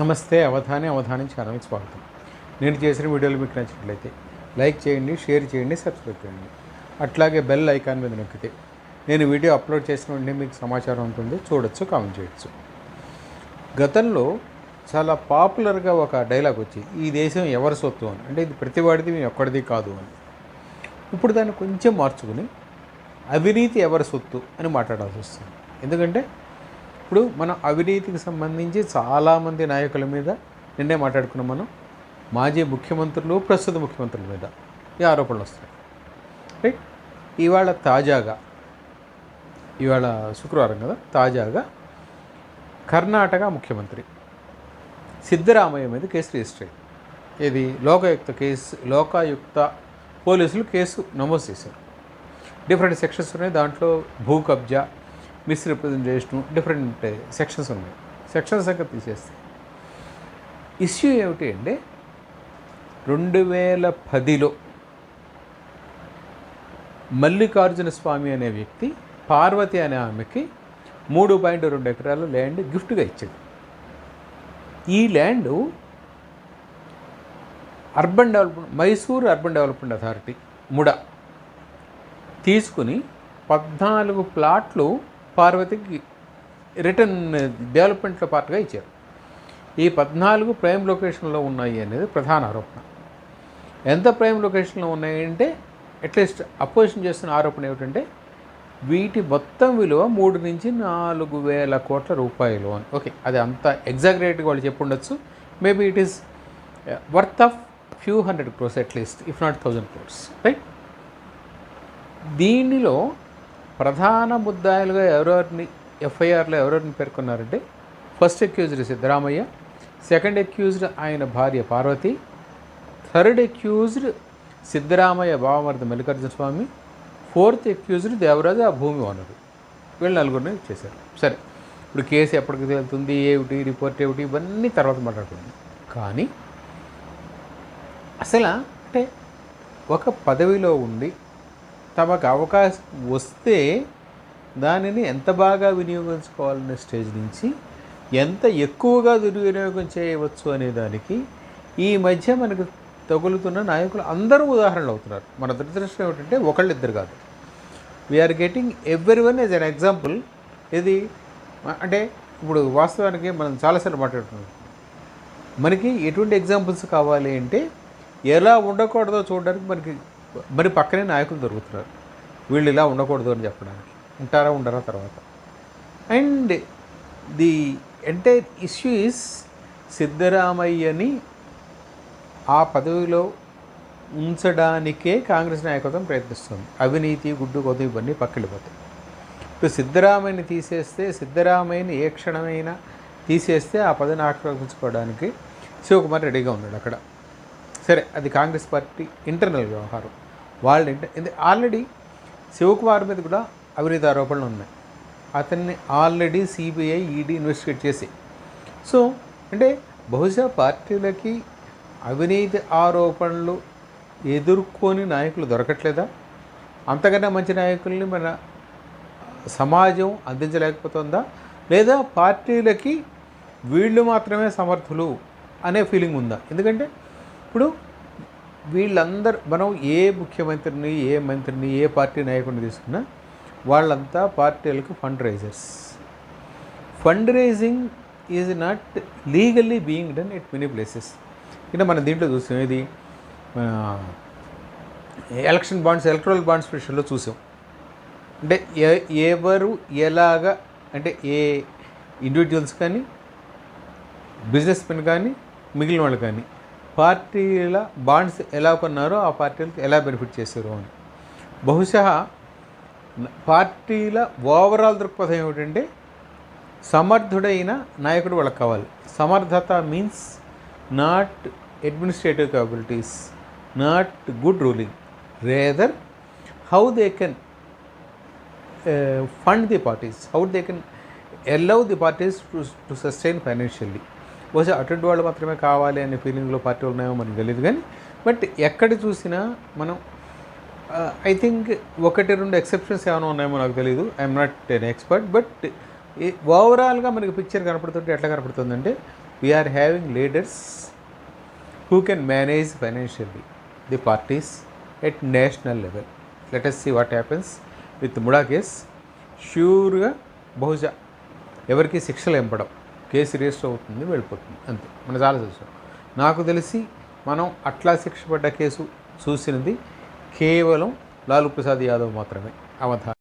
నమస్తే అవధాని అవధాని ఛానల్కి స్వాగతం. నేను చేసిన వీడియోలు మీకు నచ్చినట్లయితే లైక్ చేయండి షేర్ చేయండి సబ్స్క్రైబ్ చేయండి. అట్లాగే బెల్ ఐకాన్ మీద నొక్కితే నేను వీడియో అప్లోడ్ చేసిన వెంటనే మీకు సమాచారం ఉంటుంది చూడొచ్చు కామెంట్ చేయొచ్చు. గతంలో చాలా పాపులర్గా ఒక డైలాగ్ వచ్చి ఈ దేశం ఎవరి సొత్తు అని. అంటే ఇది ప్రతివాడిది మేము ఒక్కడిది కాదు అని. ఇప్పుడు దాన్ని కొంచెం మార్చుకుని అవినీతి ఎవరి సొత్తు అని మాట్లాడాల్సి వస్తుంది. ఎందుకంటే ఇప్పుడు మనం అవినీతికి సంబంధించి చాలామంది నాయకుల మీద నిన్నే మాట్లాడుకున్నాం మనం. మాజీ ముఖ్యమంత్రులు ప్రస్తుత ముఖ్యమంత్రుల మీద ఈ ఆరోపణలు వస్తాయి రైట్? ఇవాళ తాజాగా ఇవాళ శుక్రవారం కదా తాజాగా కర్ణాటక ముఖ్యమంత్రి సిద్ధరామయ్య మీద కేసు రిజిస్టర్ అయింది ఇది లోకాయుక్త కేసు లోకాయుక్త పోలీసులు కేసు నమోదు చేశారు. డిఫరెంట్ సెక్షన్స్ ఉన్నాయి. దాంట్లో భూ కబ్జా మిస్రిప్రజెంటేషన్ డిఫరెంట్ సెక్షన్స్ ఉన్నాయి. సెక్షన్స్ సంగతి తీసేస్తే ఇష్యూ ఏమిటి అంటే రెండు వేల పదిలో మల్లికార్జున స్వామి అనే వ్యక్తి పార్వతి అనే ఆమెకి మూడు పాయింట్ రెండు ఎకరాల ల్యాండ్ గిఫ్ట్గా ఇచ్చాడు. ఈ land urban development Mysore urban development authority MUDA తీసుకుని పద్నాలుగు ప్లాట్లు పార్వతికి రిటర్న్ డెవలప్మెంట్లో పార్ట్గా ఇచ్చారు. ఈ పద్నాలుగు ప్రైమ్ లొకేషన్లో ఉన్నాయి అనేది ప్రధాన ఆరోపణ. ఎంత ప్రైమ్ లొకేషన్లో ఉన్నాయంటే అట్లీస్ట్ అపోజిషన్ చేస్తున్న ఆరోపణ ఏమిటంటే వీటి మొత్తం విలువ మూడు నుంచి నాలుగు వేల కోట్ల రూపాయలు అని. ఓకే అది అంత ఎగ్జాగ్రేట్గా వాళ్ళు చెప్పుండొచ్చు. Maybe it is worth of few hundred crores at least if not thousand crores right దీనిలో ప్రధాన ముద్దాయిలుగా ఎవరెవరిని ఎఫ్ఐఆర్లో ఎవరెవరిని పేర్కొన్నారంటే first accused Siddaramaiah second accused ఆయన భార్య పార్వతి థర్డ్ అక్యూజ్డ్ సిద్ధరామయ్య బావమరిది మల్లికార్జున స్వామి ఫోర్త్ అక్యూజ్డ్ దేవరాజు ఆ భూమి ఓనరు. వీళ్ళు నలుగురిని చేశారు. సరే ఇప్పుడు కేసు ఎప్పటికి తేలుతుంది ఏమిటి రిపోర్ట్ ఏమిటి ఇవన్నీ తర్వాత మాట్లాడుకుందాం. కానీ అసలు అంటే ఒక పదవిలో ఉండి తమకు అవకాశం వస్తే దానిని ఎంత బాగా వినియోగించుకోవాలనే స్టేజ్ నుంచి ఎంత ఎక్కువగా దుర్వినియోగం చేయవచ్చు అనే దానికి ఈ మధ్య మనకు తగులుతున్న నాయకులు అందరూ ఉదాహరణలు అవుతున్నారు. మన దురదృష్టం ఏమిటంటే ఒకళ్ళిద్దరు కాదు. We're getting every one as an example ఇది అంటే ఇప్పుడు వాస్తవానికి మనం చాలాసార్లు మాట్లాడుతున్నాం. మనకి ఎటువంటి ఎగ్జాంపుల్స్ కావాలి అంటే ఎలా ఉండకూడదో చూడడానికి మనకి మరి పక్కనే నాయకులు దొరుకుతున్నారు. వీళ్ళు ఇలా ఉండకూడదు అని చెప్పడానికి. ఉంటారా ఉండరా తర్వాత. And the entire issue is సిద్ధరామయ్యని ఆ పదవిలో ఉంచడానికే కాంగ్రెస్ నాయకత్వం ప్రయత్నిస్తుంది. అవినీతి గుడ్డు కొద్దు ఇవన్నీ పక్కవెళ్ళిపోతాయి ఇప్పుడు సిద్ధరామయ్యని తీసేస్తే సిద్ధరామయ్యని ఏ క్షణమైనా తీసేస్తే ఆ పదవిని ఆక్రమించుకోవడానికి శివకుమార్ రెడీగా ఉన్నాడు అక్కడ. సరే అది కాంగ్రెస్ పార్టీ ఇంటర్నల్ వ్యవహారం. వాళ్ళ ఇంటర్ ఆల్రెడీ శివకుమార్ మీద కూడా అవినీతి ఆరోపణలు ఉన్నాయి. అతన్ని ఆల్రెడీ సిబిఐ ఈడీ ఇన్వెస్టిగేట్ చేసి. సో అంటే బహుశా పార్టీలకి అవినీతి ఆరోపణలు ఎదుర్కొని నాయకులు దొరకట్లేదా? అంతకన్నా మంచి నాయకుల్ని మన సమాజం అందించలేకపోతుందా? లేదా పార్టీలకి వీళ్ళు మాత్రమే సమర్థులు అనే ఫీలింగ్ ఉందా? ఎందుకంటే ఇప్పుడు వీళ్ళందరూ మనం ఏ ముఖ్యమంత్రిని ఏ మంత్రిని ఏ పార్టీ నాయకుడిని తీసుకున్నా వాళ్ళంతా పార్టీలకు fund raisers. Fund raising is not legally being done at many places. ఇంకా మనం దీంట్లో చూసాం ఇది ఎలక్షన్ బాండ్స్ ఎలక్ట్రల్ బాండ్స్ విషయంలో చూసాం. అంటే ఎవరు ఎలాగా అంటే ఏ ఇండివిజువల్స్ కానీ బిజినెస్ మెన్ కానీ మిగిలిన వాళ్ళు కానీ పార్టీల బాండ్స్ ఎలా కొన్నారో ఆ పార్టీలకు ఎలా బెనిఫిట్ చేశారు అని. బహుశా పార్టీల ఓవరాల్ దృక్పథం ఏమిటంటే సమర్థుడైన నాయకుడు వాళ్ళకి కావాలి. సమర్థత means not administrative capabilities not good ruling rather how they can fund the parties how they can allow the parties to to sustain financially బహుశా అటువంటి వాళ్ళు మాత్రమే కావాలి అనే ఫీలింగ్లో పార్టీలు ఉన్నాయో మనకు తెలియదు కానీ బట్ ఎక్కడ చూసినా మనం ఐ థింక్ ఒకటి రెండు ఎక్సెప్షన్స్ ఏమైనా ఉన్నాయేమో నాకు తెలియదు I'm not an expert but ఓవరాల్గా మనకి పిక్చర్ కనపడుతుంటే ఎట్లా కనపడుతుందంటే we're having leaders who can manage financially the parties at national level let us see what happens with MUDA case ష్యూర్గా బహుశా ఎవరికి శిక్షలు ఎంపడం. కేసు రిజిస్టర్ అవుతుంది వెళ్ళిపోతుంది. అంతే. మన చాలా చూసాం. నాకు తెలిసి మనం అట్లా శిక్ష పడ్డ కేసు చూసినది కేవలం లాలూ ప్రసాద్ యాదవ్ మాత్రమే. అవధానం